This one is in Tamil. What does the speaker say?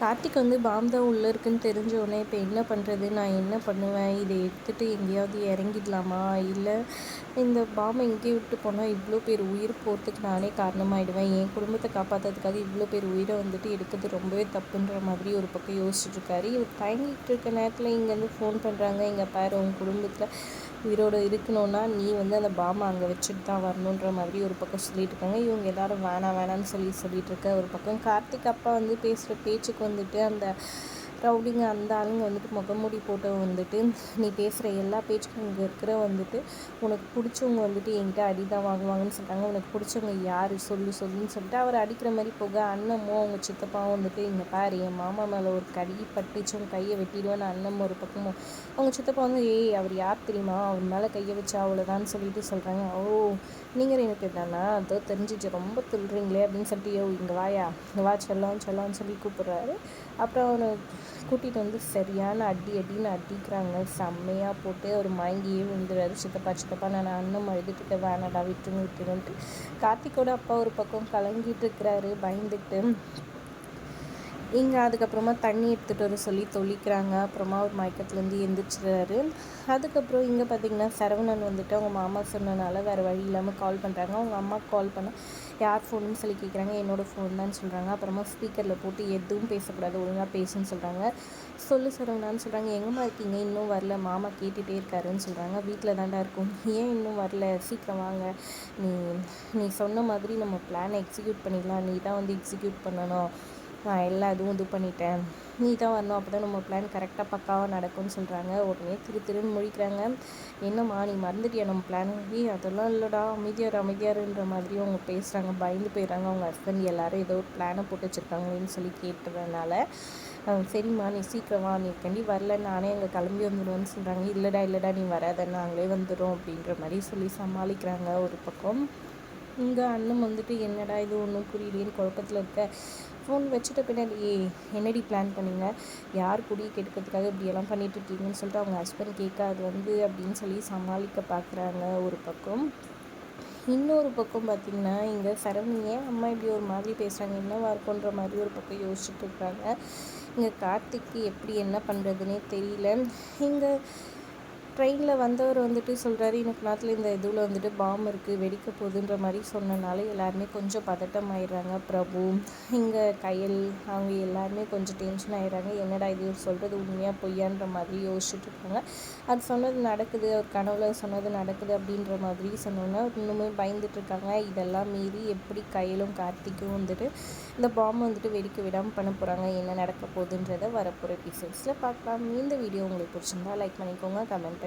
கார்த்திக் வந்து பாம் தான் உள்ளே இருக்குன்னு தெரிஞ்ச உடனே இப்போ என்ன பண்ணுறது நான் என்ன பண்ணுவேன்? இதை எடுத்துகிட்டு எங்கேயாவது இறங்கிடலாமா? இல்லை இந்த பாம்பை எங்கேயும் விட்டு போனால் இவ்வளோ பேர் உயிர் போகிறதுக்கு நானே காரணமாயிடுவேன். என் குடும்பத்தை காப்பாற்றுறதுக்காக இவ்வளோ பேர் உயிரை வந்துட்டு எடுக்கிறது ரொம்பவே தப்புன்ற மாதிரி ஒரு பக்கம் யோசிச்சுட்ருக்காரு இவர் தயங்கிட்டு இருக்க நேரத்தில் இங்கேருந்து ஃபோன் பண்ணுறாங்க எங்கள் பேர் உங்கள் குடும்பத்தில் உயிரோடு இருக்கணும்னா நீ வந்து அந்த பாம்பை அங்கே வச்சுட்டு தான் வரணுன்ற மாதிரி ஒரு பக்கம் சொல்லிட்டு இருக்காங்க. இவங்க எல்லாரும் வேணாம் வேணான்னு சொல்லி சொல்லிட்டு இருக்க ஒரு பக்கம். கார்த்திக் அப்பா வந்து பேசுகிற பேச்சுக்கு வந்துட்டு அந்த ரவுடிங்க அந்த ஆளுங்க வந்துட்டு முகமூடி போட்டவங்க வந்துட்டு நீ பேசுகிற எல்லா பேச்சுக்கும் இங்கே இருக்கிற வந்துட்டு உனக்கு பிடிச்சவங்க வந்துட்டு என்கிட்ட அடி தான் வாங்குவாங்கன்னு சொல்கிறாங்க உனக்கு பிடிச்சவங்க யார்? சொல்லு சொல்லுன்னு சொல்லிட்டு அவர் அடிக்கிற மாதிரி போக அண்ணமோ அவங்க சித்தப்பாவும் வந்துட்டு இங்கே பாரு என் மாமா மேலே ஒரு கடி பட்டுச்சு உன் கையை வெட்டிடுவேன் அண்ணமும் ஒரு பக்கமும் அவங்க சித்தப்பா வந்து ஏய் அவர் யார் தெரியுமா? அவர் மேலே கையை வச்சா அவ்வளோதான்னு சொல்லிட்டு சொல்கிறாங்க ஓ நீங்கள் எனக்கு என்னன்னா அதோ தெரிஞ்சிச்சு ரொம்ப துள்ளுறீங்களே அப்படின்னு சொல்லிட்டு யோ இங்கே வாயா இங்கே வா செல்லாம் செல்லான்னு சொல்லி கூப்பிட்றாரு. அப்புறம் அவனை கூட்டிகிட்டு வந்து சரியான அடி அடின்னு அடிக்கிறாங்க. செம்மையாக போட்டு அவர் மயங்கியே விழுந்துறாரு சித்தப்பா சித்தப்பா நான் அண்ணன் அழுதுட்டு வேணடா விட்டுன்னு விட்டுருன்ட்டு. கார்த்திகோட அப்பா ஒரு பக்கம் கலங்கிட்டு இருக்கிறாரு பயந்துட்டு. இங்கே அதுக்கப்புறமா தண்ணி எடுத்துகிட்டு வர சொல்லி தொழிக்கிறாங்க அப்புறமா ஒரு மயக்கத்துலேருந்து எந்திரிச்சிடுறாரு. அதுக்கப்புறம் இங்கே பார்த்தீங்கன்னா சரவணன் வந்துட்டு அவங்க மாமா சொன்னனால வேறு வழி இல்லாமல் கால் பண்ணுறாங்க அவங்க அம்மா கால் பண்ணால் யார் ஃபோனுன்னு சொல்லி கேட்குறாங்க என்னோடய ஃபோன் தான் சொல்கிறாங்க அப்புறமா ஸ்பீக்கரில் போட்டு எதுவும் பேசக்கூடாது ஒழுங்காக பேசுன்னு சொல்கிறாங்க சொல்லு சரவணான்னு சொல்கிறாங்க எங்கேம்மா இருக்கீங்க? இன்னும் வரல. மாமா கேட்டுகிட்டே இருக்காருன்னு சொல்கிறாங்க வீட்டில் தாண்டா இருக்கும். ஏன் இன்னும் வரல? சீக்கிரம் வாங்க. நீ நீ சொன்ன மாதிரி நம்ம பிளானை எக்ஸிக்யூட் பண்ணிடலாம். நீ தான் வந்து எக்ஸிக்யூட் பண்ணணும். நான் எல்லா இதுவும் இது பண்ணிட்டேன். நீ தான் வரணும். அப்போ தான் நம்ம பிளான் கரெக்டாக பக்காவாக நடக்கும்னு சொல்கிறாங்க உடனே திரு திருன்னு முழிக்கிறாங்க. என்னம்மா நீ மறந்துட்டியா நம்ம பிளான் அதெல்லாம் இல்லைடா. அமைதியார் அமைதியாருன்ற மாதிரி அவங்க பேசுகிறாங்க பயந்து போயிடுறாங்க. அவங்க ஹஸ்பண்ட் எல்லோரும் ஏதோ ஒரு பிளானை போட்டு வச்சுருக்காங்களேன்னு சொல்லி கேட்டதுனால சரிம்மா நீ சீக்கிரம் வா. நீ கண்டி வரல. நானே அங்கே கிளம்பி வந்துடுவேன்னு சொல்கிறாங்க இல்லைடா இல்லைடா. நீ வராத. நாங்களே வந்துடும் அப்படின்ற மாதிரி சொல்லி சமாளிக்கிறாங்க ஒரு பக்கம். இங்கே அண்ணன் வந்துட்டு என்னடா இது? ஒன்றும் புரியலேன்னு குழப்பத்தில் இருக்க. ஃபோன் வச்சுட்ட பின்னாடி என்னடி பிளான் பண்ணிங்க? யார் குடியை கெடுக்கிறதுக்காக இப்படியெல்லாம் பண்ணிட்டு இருக்கீங்கன்னு சொல்லிட்டு அவங்க ஹஸ்பண்ட் கேட்க அது வந்து அப்படின்னு சொல்லி சமாளிக்க பார்க்குறாங்க ஒரு பக்கம். இன்னொரு பக்கம் பார்த்திங்கன்னா இங்கே சரவணியே அம்மா இப்படி ஒரு மாதிரி பேசுகிறாங்க என்னவா இருக்குன்ற மாதிரி ஒரு பக்கம் யோசிச்சுட்டு இருக்காங்க. இங்கே கார்த்திக்கு எப்படி என்ன பண்ணுறதுனே தெரியல. இங்கே ட்ரெயினில் வந்தவர் வந்துட்டு சொல்கிறாரு எனக்கு நாட்டில் இந்த இதில் வந்துட்டு பாம் இருக்குது வெடிக்க போகுதுன்ற மாதிரி சொன்னனால எல்லாருமே கொஞ்சம் பதட்டம் ஆயிடுறாங்க. பிரபு இங்கே கையல் அவங்க எல்லாருமே கொஞ்சம் டென்ஷன் ஆயிடுறாங்க. என்னடா இது சொல்கிறது உண்மையாக பொய்யான்ற மாதிரி யோசிச்சுட்டு இருக்காங்க. அது சொன்னது நடக்குது அவர் கனவுல சொன்னது நடக்குது அப்படின்ற மாதிரி சொன்னோன்னா இன்னுமே பயந்துட்டு இருக்காங்க. இதெல்லாம் மீறி எப்படி கையிலும் கார்த்திக்கும் வந்துட்டு இந்த பாம் வந்துட்டு வெடிக்க விடாமல் பண்ண போகிறாங்க என்ன நடக்க போகுதுன்றதை வரப்போகிற எபிசோட்ஸில் பார்க்கலாம். இந்த வீடியோ உங்களுக்கு பிடிச்சிருந்தா லைக் பண்ணிக்கோங்க கமெண்ட்